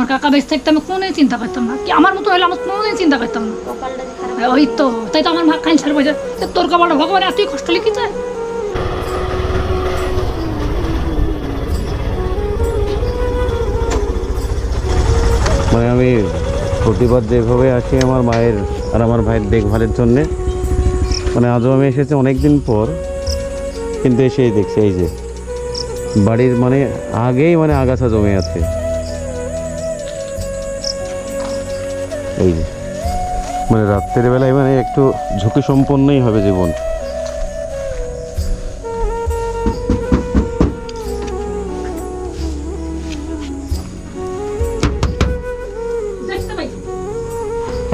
আমার কাকা বেঁচে থাকতে আমি কোনোদিন চিন্তা করতাম না। কি আমার মতো হলে আমার কোনোদিন চিন্তা করতাম না। ওই তো তাই তো আমার মা ক্যান্সার বলছে যে তোর কপালটা ভগবান এতই কষ্ট লিখেছে মানে আমি প্রতিবার যেভাবে আসি আমার মায়ের আর আমার ভাইয়ের দেখভালের জন্যে মানে আজও আমি এসেছি অনেক দিন পর কিন্তু এসেই দেখছি এই যে বাড়ির মানে আগেই মানে আগাছা জমে আছে। এই যে। মানে রাত্রের বেলায় মানে একটু ঝুঁকি সম্পন্নই হবে জীবন।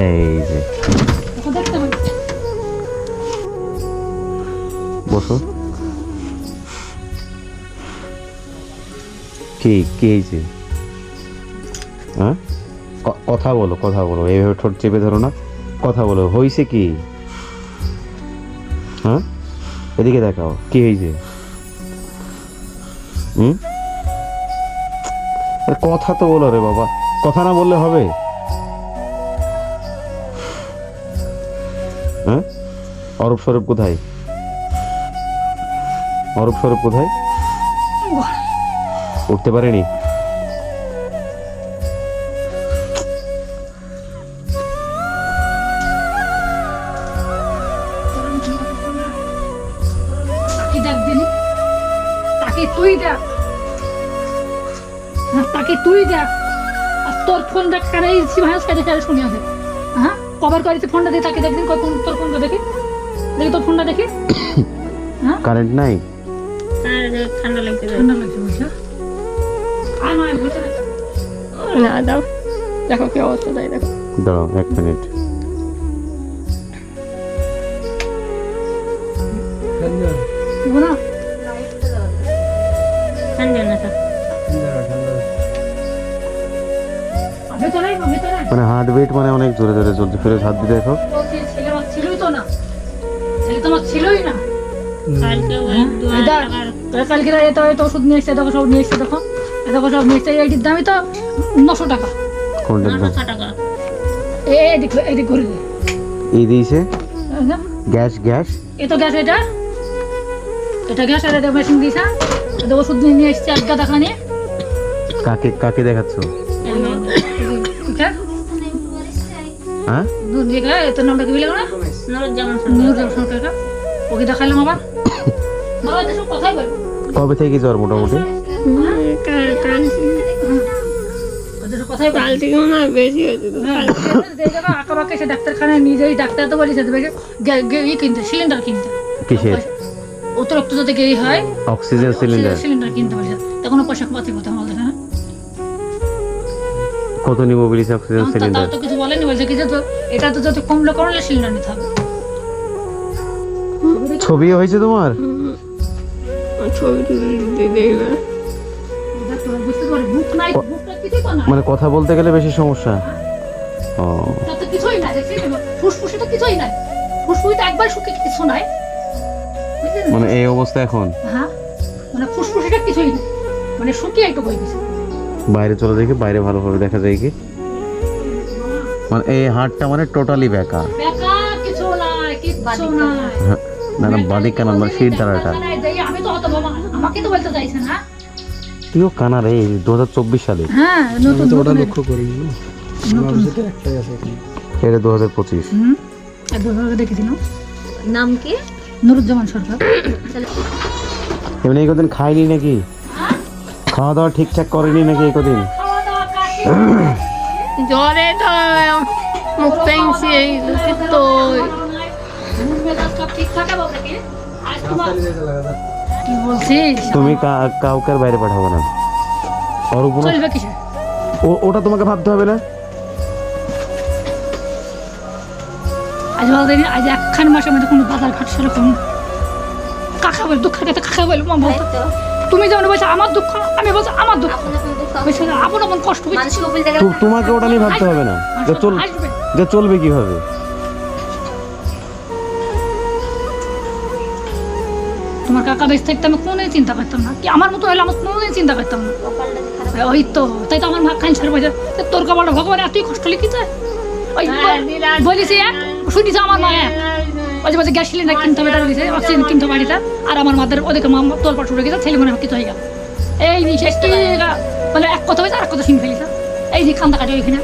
এই যে। কি কি হ্যাঁ? কথা বলো কথা বলো। এইভাবে ঠোঁট চেপে ধরো না। কথা বলো হয়েছে কি? হ্যাঁ? এদিকে দেখাও কি হয়েছে হুম? কথা তো বলো রে বাবা কথা না বললে হবে? হ্যাঁ? অরূপ স্বরূপ কোথায়? অরূপ স্বরূপ কোথায়? উঠতে পারেনি? তাকে তুই দেখ। হ্যাঁ, তাকে তুই দেখ। আর তোর ফোন ডাক কারে ভাই সাইডে সাইডে শুনে আছে হ্যাঁ কভার করেছে ফোনটা দিয়ে তাকে দেখদিন কত তোর ফোনটা দেখি। দেখি তোর ফোনটা দেখি। হ্যাঁ? কারেন্ট নাই? ঠান্ডা লাগছে ঠান্ডা লাগছে বুঝছ আর নয় না দাও। দেখো কি অবস্থা তাই দেখো। দাঁড়াও এক মিনিট মানে হার্ট বিট মানে অনেক জোরে জোরে চলছে। ফিরে হাত দিয়ে দেখো। ছিলই তো না। ছেলে তো আমার ছিলই না। কালকে হ্যাঁ? তো হয়তো ওষুধ নিয়ে এসছে দেখো সব নিয়ে এসছে দেখো। দেখো সব নিয়ে এসছে এইটির দামই তো নশো টাকা। কোনটার টাকা। এ এদিক এদিক ঘুরে দে। এই দিয়েছে? Gas gas? এ তো গ্যাস এটা। এটা গ্যাস আর এটা মেশিন দিয়েছে এটা ওষুধ নিয়ে নিয়ে এসছে এক গাদা খানি কাকে কাকে দেখাচ্ছ? তোর নামটা কি বলে না নুরুজ্জামান নিউজ সরকারটা ওকে দেখাইলাম আবার। কবে থেকে জ্বর মোটামুটি? হয়। হ্যাঁ, ডাক্তারখানায় নিজেই ডাক্তার তো বলিস ই কিনতে সিলিন্ডার কিনতে। কিসের? অতিরিক্ত যদি গেই হয় অক্সিজেন সিলিন্ডার সিলিন্ডার কিনতে বলিস তখন পয়সা পাতি কথা আমাদের হ্যাঁ? কত নিব বলিস অক্সিজেন সিলিন্ডার তো কিছু বলেনি বলছে কি যে তো এটা তো যত কমলে করলে সিলিন্ডার নিতে হবে। ছবি হয়েছে তোমার? ছবি তুলে দিতে দেখবে দেখ তো, বুঝতে পারি বুক নাই বুকটা কিছুই তো না মানে কথা বলতে গেলে বেশি সমস্যা? ও। তাতে কিছুই নাই দেখছিস ফুসফুসে তো কিছুই নাই। ফুসফুসটা একবার শুকে কিছু নাই। মানে এই অবস্থা এখন? হ্যাঁ মানে ফুসফুসিটা কিছুই নেই। মানে শুকিয়ে একটু বই গেছে বাইরে চলে দেখি বাইরে ভালোভাবে দেখা যায় কি। মানে এই হাটটা মানে টোটালি বেকা হ্যাঁ, না না বাদিক কেন মানে শীত দ্বারাটা। আমি তো হত বাবা আমাকে তো বলতে চাইছে না। তুইও কানা রে দু হাজার চব্বিশ সালে। হ্যাঁ ওটা লক্ষ্য এখন। এটা দু হাজার পঁচিশ দেখেছিল নাম কি? নুরুজ্জামান সরকার। এমনি কদিন খাইনি নাকি? খাওয়া দাওয়া ঠিকঠাক করেনি নাকি এই কদিন জ্বরে তো মুখ পেংছি তো। তুমি কা- কাউকে বাইরে পাঠাবো না। ও- ওটা তোমাকে ভাবতে হবে না? আজ বলতে আজ একখান মাসের মধ্যে কোনো বাজার ঘাট সেরকম। কাকা বল দুঃখের কথা কাকা বল মা বলতো তুমি যেমন বলছো আমার দুঃখ আমি বলছি আমার দুঃখ। আপন আপন কষ্ট তো- তোমাকে ওটা নিয়ে ভাবতে হবে না। যে চল যে চলবে কীভাবে? তোমার কাকা বেঁচে থাকতে আমি কোনোদিন চিন্তা করতাম না। কি আমার মতো হলে আমার কোনোদিন চিন্তা করতাম না। ওই তো তাই তো আমার মা ক্যান্সার হয়েছে তা তোর কপালটা ভগবান এতই কষ্ট লিখিছে ওই বলিস শুনিস আমার মা মাঝে মাঝে গ্যাস সিলিন্ডার কিনতে হবে টাকা দিছে অক্সিজেন কিনতে হবে বাড়িতে। আর আমার মাদের ওদেরকে মা তোর পর উঠে গেছে ছেলে মনে হয় হয়ে গেল। এই নিয়ে শেষ মানে এক কথা হয়েছে আর এক কথা শুনে ফেলিস এই যে কান্দা কাটে ওইখানে।